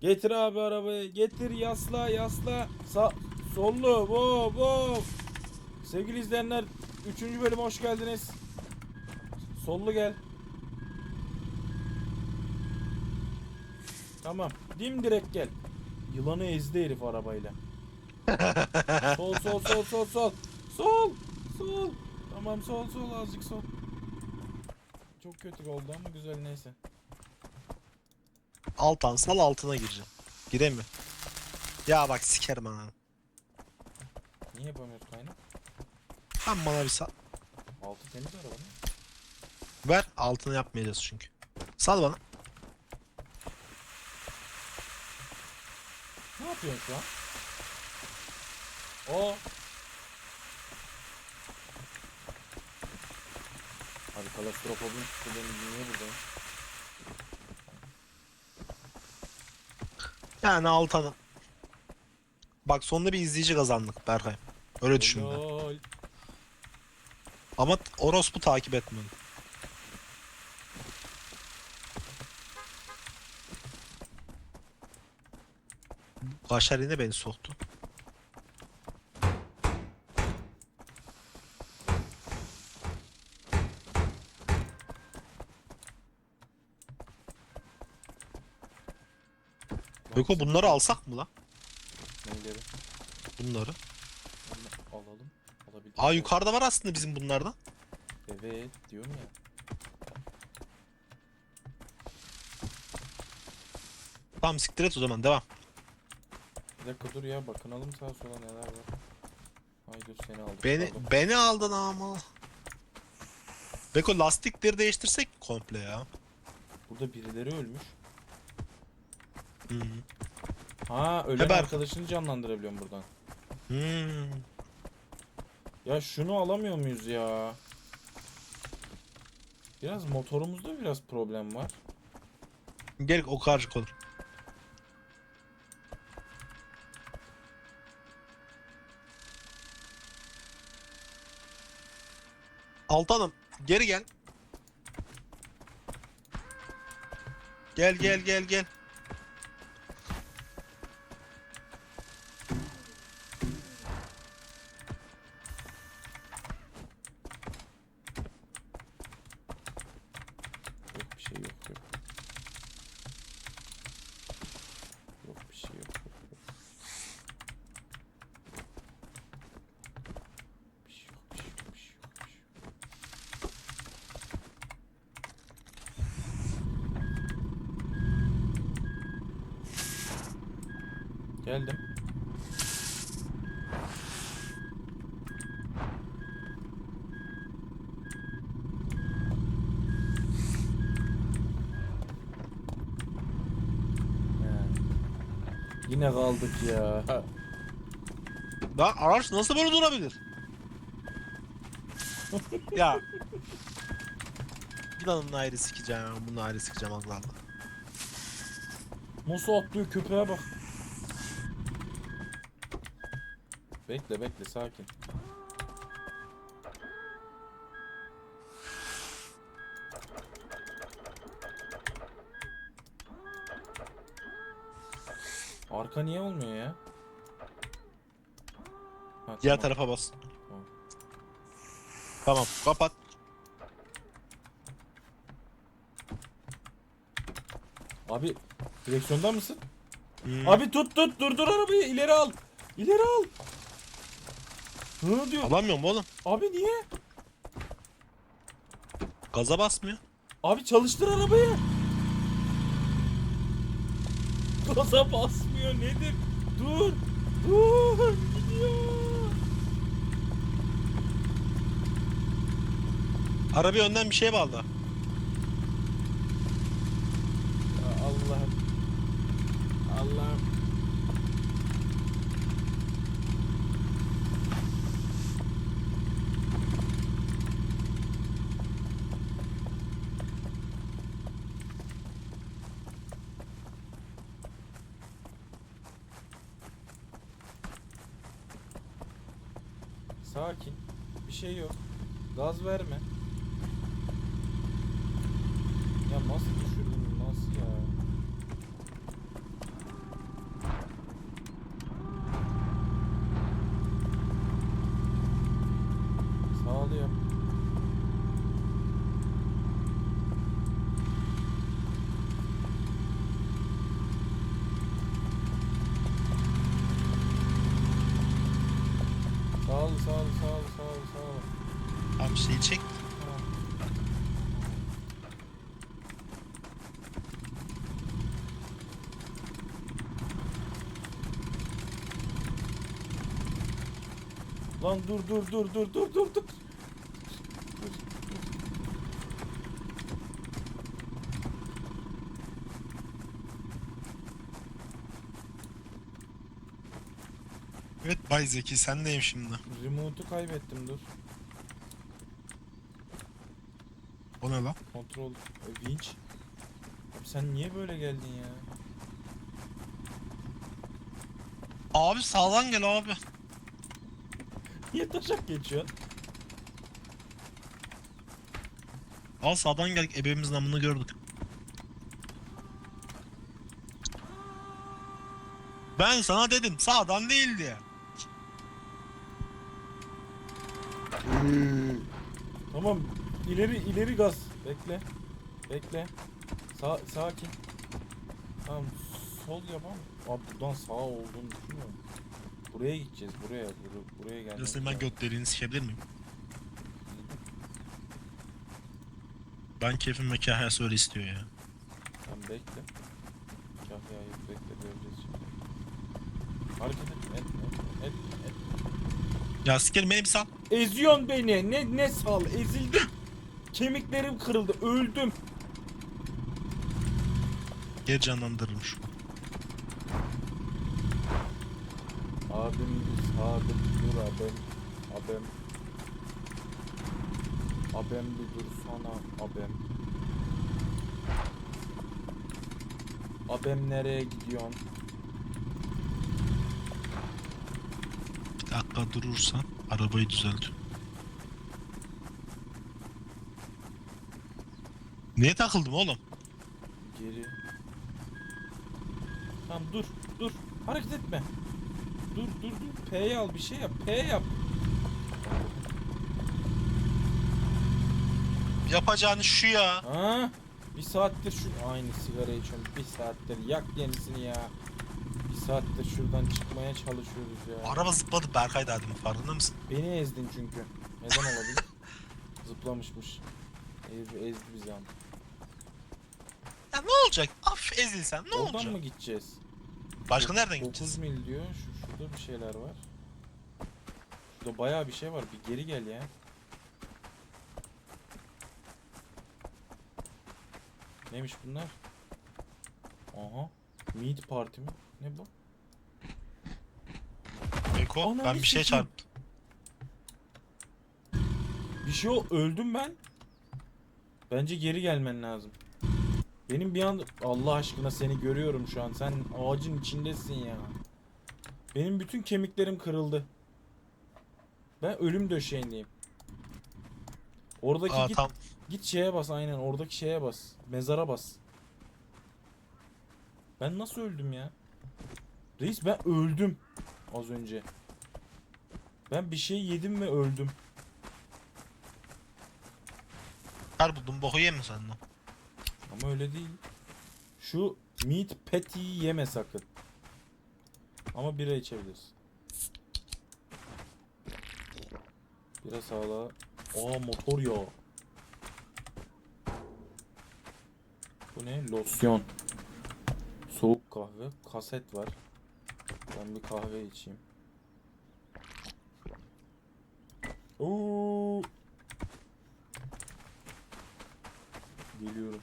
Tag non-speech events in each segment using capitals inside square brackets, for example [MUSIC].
Getir abi arabayı. Getir yasla yasla. Sa sollu. Wow wow. Sevgili izleyenler 3. bölüme hoş geldiniz. Sollu gel. Tamam. Dimdirek gel. Yılanı ezdi herif arabayla. [LAUGHS] sol sol sol sol sol. Sol. Sol. Tamam sol sol azıcık sol. Çok kötü oldu ama güzel neyse. Altan sal altına gireceğim. Giremiyor. Ya bak sikerim ananı. Niye yapamıyoruz kaynak? Sen bana bir sal. Altı temiz arabanın. Ver altını yapmayacağız çünkü. Sal bana. Ne yapıyorsun şu an? O. Abi kalastrofobim tuttu benim niye buradayım? Yani altanı. Bak sonunda bir izleyici kazandık Berkay. Öyle düşün ben. Lol. Ama orospu takip etmedi. Kaşar yine beni soktu. Beko bunları alsak mı lan? Neyleri? Bunları. Alalım. Alabildik. Aa yukarıda var aslında bizim bunlardan. Evet diyorum ya. Tamam siktir et o zaman devam. Bir dakika dur ya bakınalım sağa sola neler var. Ay dur seni aldım. Beni pardon. beni aldın ama. Beko lastikleri değiştirsek komple ya. Burada birileri ölmüş. Hı -hı. Ha ölen Haber. arkadaşını canlandırabiliyorum buradan. Hmm. Ya şunu alamıyor muyuz ya? Biraz motorumuzda biraz problem var. Gel o karışık olur. Altanım geri gel. Gel gel gel gel. Yok bir şey yok yok. Yok bir şey yok. yok, yok. Bir şey yok, bir şey yok, bir şey yok, bir şey yok. Geldim. He. Yine kaldık ya. Lan araç nasıl böyle durabilir? [LAUGHS] ya. Yılanın ayrı sikeceğim, bunun ayrı sikeceğim Allah Allah. Nasıl atlıyor köpeğe bak. Bekle bekle sakin. Arka niye olmuyor ya? Ha, Diğer tamam. tarafa bas. Tamam. Tamam, kapat. Abi direksiyonda mısın? Hmm. Abi tut tut durdur arabayı ileri al. İleri al. Ne diyor? Alamıyorum oğlum. Abi niye? Gaza basmıyor. Abi çalıştır arabayı. Gaza basmıyor nedir? Dur. Dur. Gidiyor. Araba önden bir şey bağlı. Ya Allah'ım. Allah'ım. Sakin. Bir şey yok. Gaz verme. Ya nasıl düşürdün? Nasıl ya? Sağ ol sağ ol sağ ol sağ ol. Abi şeyi çek. Tamam. Lan dur dur dur dur dur dur dur. Evet Bay Zeki sendeyim şimdi. Remote'u kaybettim dur. O ne lan? Kontrol e, winch. Abi sen niye böyle geldin ya? Abi sağdan gel abi. Niye taşak geçiyorsun? Al sağdan gel ebemizin namını gördük. Ben sana dedim sağdan değil diye. Tamam ileri ileri gaz. Bekle. Bekle. Sağ sakin. Tamam sol yapalım. Abi buradan sağ olduğunu düşünmüyorum. Buraya gideceğiz buraya. Bur buraya gelmemiz Nasıl ben göt deliğini sikebilir miyim? Ben keyfim ve kahyası öyle istiyor ya. Tamam bekle. Kahyayı bekle göreceğiz şimdi. Hareket et. Et et et. et. Ya sikerim beni bir sal. Eziyorsun beni. Ne ne sal. Ezildim. Kemiklerim kırıldı. Öldüm. Geri canlandırırım şu. Abim sadık dur abim. Abim. Abim bir dur sana abim. Abim nereye gidiyorsun? Bir dakika durursan arabayı düzelt. Niye takıldım oğlum? Geri. Tamam dur dur. Hareket etme. Dur dur dur. P'yi al bir şey yap. P yap. Yapacağını şu ya. Ha? Bir saattir şu aynı sigara içiyorum. Bir saattir yak yenisini ya. Saattir şuradan çıkmaya çalışıyoruz ya. Araba zıpladı Berkay demin farkında mısın? Beni ezdin çünkü. Neden olabilir? [LAUGHS] Zıplamışmış. Ez, ezdi bizi ama. Ya ne olacak? Af ezilsen ne Oradan olacak? mı gideceğiz? Başka nereden 9 gideceğiz? mil diyor. Şu, şurada bir şeyler var. Şurada bayağı bir şey var. Bir geri gel ya. Neymiş bunlar? Aha. Meat party mi? Ne bu? Beko Ananı ben bir şey sikeyim. çarptım. Bir şey o öldüm ben. Bence geri gelmen lazım. Benim bir an Allah aşkına seni görüyorum şu an. Sen ağacın içindesin ya. Benim bütün kemiklerim kırıldı. Ben ölüm döşeğindeyim. Oradaki Aa git tam git şeye bas aynen oradaki şeye bas. Mezara bas. Ben nasıl öldüm ya? Reis ben öldüm az önce. Ben bir şey yedim ve öldüm. kar buldum boku yeme sen de. Ama öyle değil. Şu meat patty'yi yeme sakın. Ama bira içebilirsin. Bira sağla. Aa motor yağı. Bu ne? Losyon. Soğuk kahve. Kaset var. Ben bir kahve içeyim. Oo. Geliyorum.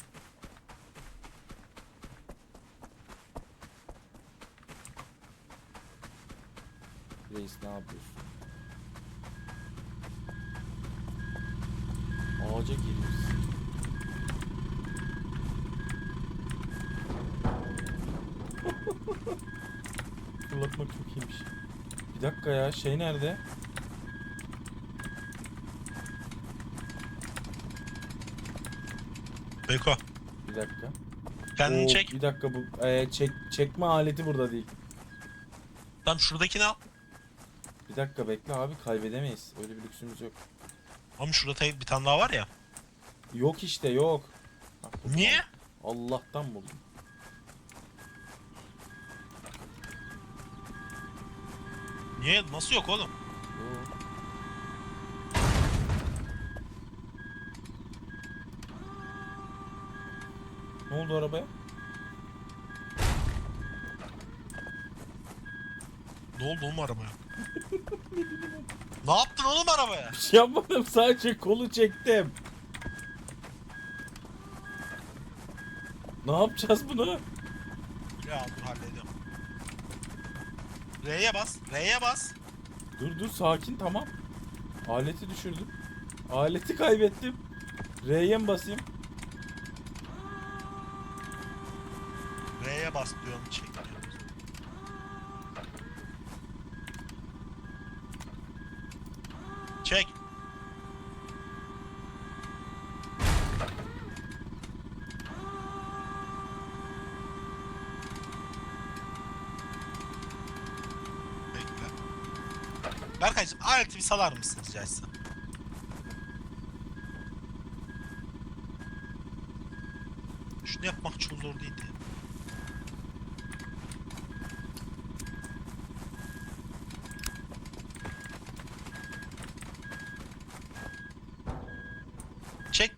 Reis ne yapıyorsun? Ağaca giriyorsun. [LAUGHS] Fırlatmak çok iyiymiş. Bir dakika ya şey nerede? Beko Bir dakika. kendini Oo, çek. Bir dakika bu e, çek çekme aleti burada değil. Tam şuradakini al. Bir dakika bekle abi kaybedemeyiz. Öyle bir lüksümüz yok. Ama şurada bir tane daha var ya. Yok işte yok. Niye? Allah'tan buldum. Niye? Nasıl yok oğlum? Yok. Oldu arabaya? Ne oldu oğlum arabaya? ne yaptın oğlum arabaya? Bir şey yapmadım sadece kolu çektim. Ne yapacağız bunu? Ya dur hallediyorum. R'ye bas. R'ye bas. Dur dur sakin tamam. Aleti düşürdüm. Aleti kaybettim. R'ye mi basayım? R'ye bas diyorum çek diyorum. Çek. Bekle. Berkaycığım aleti bir salar mısın rica etsem? Şunu yapmak çok zor değildi.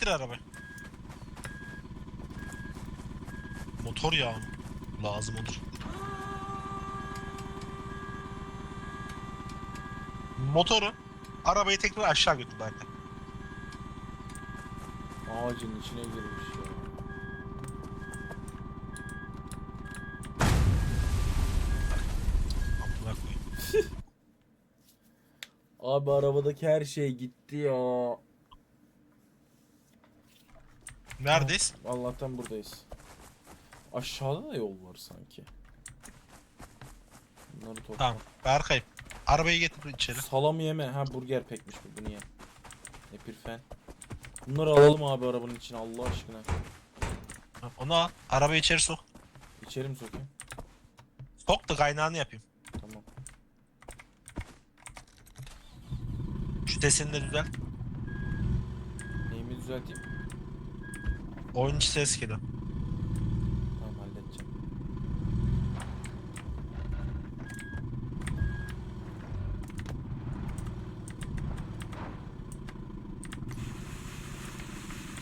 Çektir arabayı. Motor yağı? Lazım olur. Motoru arabayı tekrar aşağı götür Berkay. Ağacın içine girmiş ya. [LAUGHS] Abi arabadaki her şey gitti ya. Neredeyiz? Allah'tan buradayız. Aşağıda da yol var sanki. Bunları topla. Tamam. Berkay. Arabayı getir içeri. Salam yeme. Ha burger pekmiş bu. Bunu ye. Epirfen. Bunları alalım abi arabanın içine Allah aşkına. Onu al. Arabayı içeri sok. İçeri mi sokayım? Sok da kaynağını yapayım. Tamam. Şu deseni de düzel. Neyimi düzelteyim? Oyuncu ses geliyor. Tamam halledeceğim.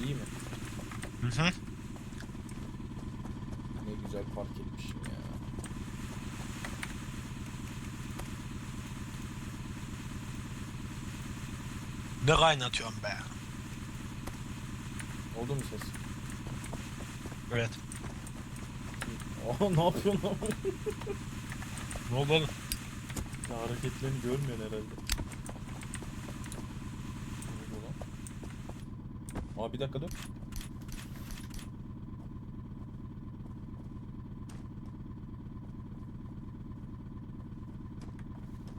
İyi mi? Hı hı. Ne güzel park etmişim ya. Ne kaynatıyorum be. Oldu mu ses? Evet. [LAUGHS] Aa ne yapıyorsun lan? Ne oldu oğlum? Ya hareketlerini görmüyorsun herhalde. Ne oluyor lan? Aa bir dakika dur.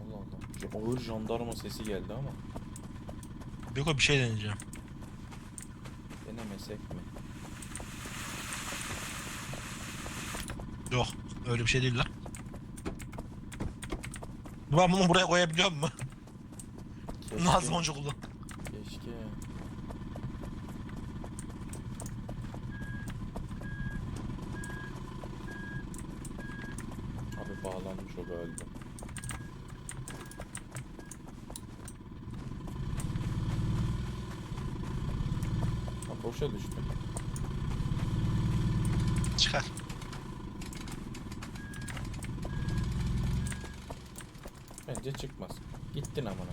Allah Allah. Ağır jandarma sesi geldi ama Beko bir şey deneyeceğim. denemesek mi? Yok. Öyle bir şey değil lan. Ben bunu buraya koyabiliyor mu? Keşke. Nazım Hoca kullan. Keşke. Abi bağlanmış o galiba. Boşa düştü. Bence çıkmaz. Gittin amına.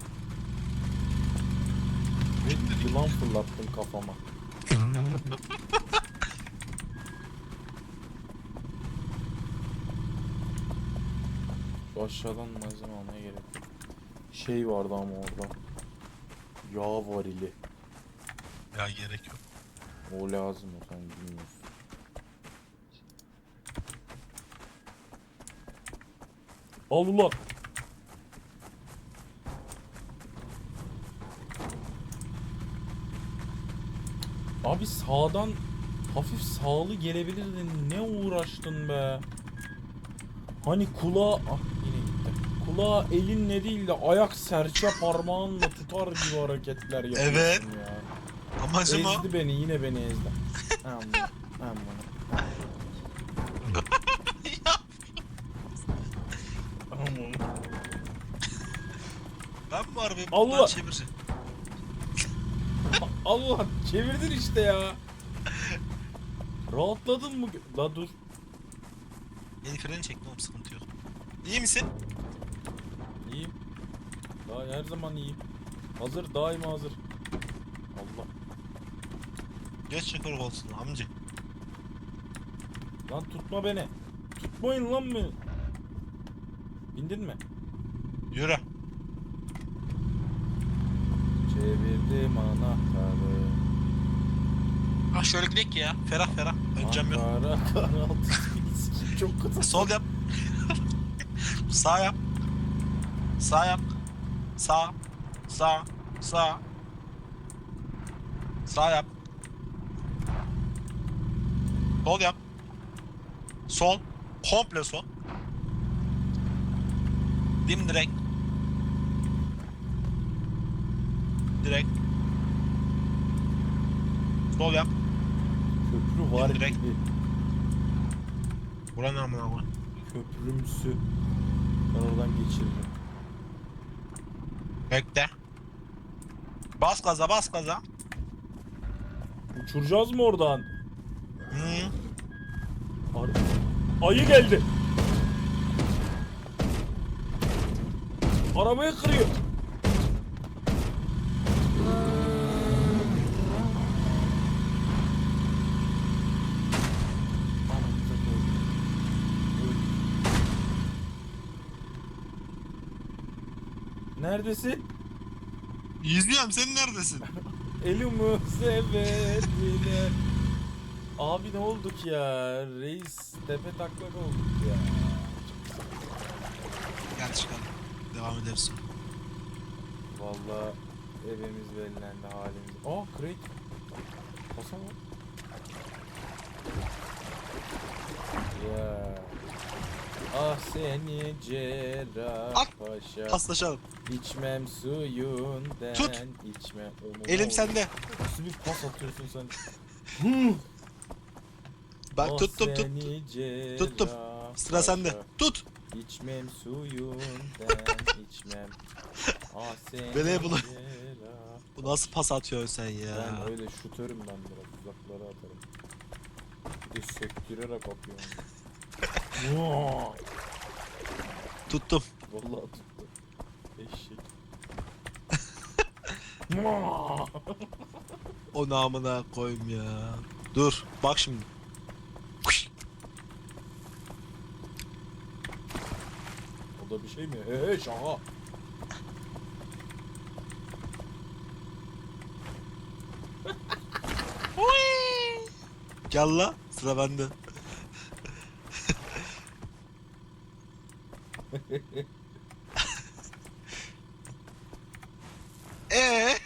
Yılan fırlattın kafama. Şu aşağıdan malzeme almaya gerek yok. Şey vardı ama orada. Yağ varili. Ya gerek yok. O lazım o sen bilmiyorsun. Al ulan. Abi sağdan hafif sağlı gelebilirdin. Ne uğraştın be? Hani kulağa... Ah yine gitti. Kulağa elinle değil de ayak serçe parmağınla tutar gibi hareketler yapıyorsun Evet. ya. Amacım o. Ezdi beni yine beni ezdi. [LAUGHS] Aman aman. [LAUGHS] Aman. Ben bu arabayı Allah! buradan çevireceğim. Allah çevirdin işte ya. Rahatladın mı? La dur. El freni çekti oğlum sıkıntı yok. İyi misin? İyiyim. Daha her zaman iyiyim. Hazır daima hazır. Allah. Geç şoför koltuğuna amca. Lan tutma beni. Tutmayın lan beni. Bindin mi? Yürü. Çevirdim anahtarı. Ah şöyle gidelim ya. Ferah ferah. Öncem yok. Ankara karaltı [LAUGHS] çok kötü. Sol yap. Sağ yap. Sağ yap. Sağ. Sağ. Sağ. Sağ yap. Sol yap. Sol. Komple sol. Dim direkt. Direkt. Sol yap. Köprü var Direkt. gibi. Buranın amına koy. Köprümsü. Ben oradan geçiririm. Bekle. Bas gaza bas gaza. Uçuracağız mı oradan? Hı. Ayı geldi. Arabayı kırıyor. Neredesin? İzliyorum sen neredesin? [LAUGHS] Elimi sevdiler. Abi ne olduk ya? Reis tepe taklak olduk ya. Gel çıkalım. Devam ederiz. Vallahi evimiz belirlendi halimiz. Aa crate. Kasa mı? Ah seni cerrah At. paşa. Paslaşalım. İçmem suyundan. Tut. içmem umuma Elim sende. Nasıl bir pas atıyorsun sen? [LAUGHS] Bak Ah tuttum tut. seni cerrah Tuttum. Sıra sende. paşa. Tut. İçmem suyundan [LAUGHS] içmem. Ah seni Bele bunu- cerrah. Bu nasıl pas atıyorsun sen Ben ya? öyle şutörüm ben biraz uzaklara atarım. Bir de sektirerek atıyorum. Vaa! Tuttum. Vallahi tuttu. Eşek. Vaa! [LAUGHS] O namına koyayım ya. Dur. Bak şimdi. o da bir şey mi? He he şaka. Gel la. Sıra bende. Ee?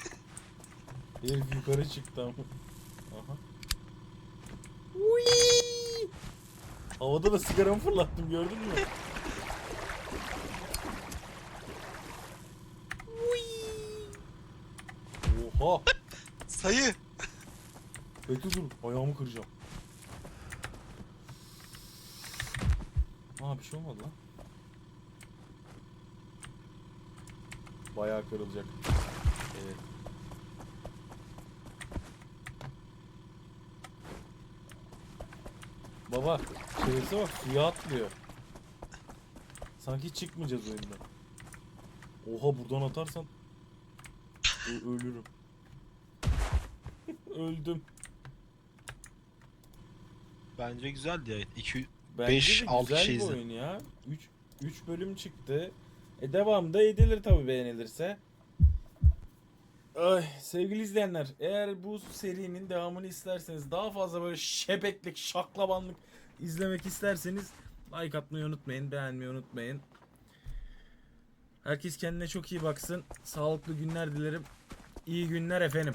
Herif yukarı çıktı ama. Aha. Uyyy! Havada da sigaramı fırlattım gördün mü? Oha! Sayı. Bekle dur ayağımı kıracağım. Aa bir şey olmadı lan. Bayağı kırılacak. Evet. Baba çevirse bak suya atlıyor. Sanki çıkmayacağız oyundan. Oha buradan atarsan ö- ölürüm. [LAUGHS] Öldüm. Bence güzeldi ya. 2 Bence Beş, de altı güzel kişi bir izle. oyun ya. 3 3 bölüm çıktı. E devam da edilir tabi beğenilirse. Ay, sevgili izleyenler, eğer bu serinin devamını isterseniz, daha fazla böyle şebeklik, şaklabanlık izlemek isterseniz like atmayı unutmayın, beğenmeyi unutmayın. Herkes kendine çok iyi baksın. Sağlıklı günler dilerim. İyi günler efendim.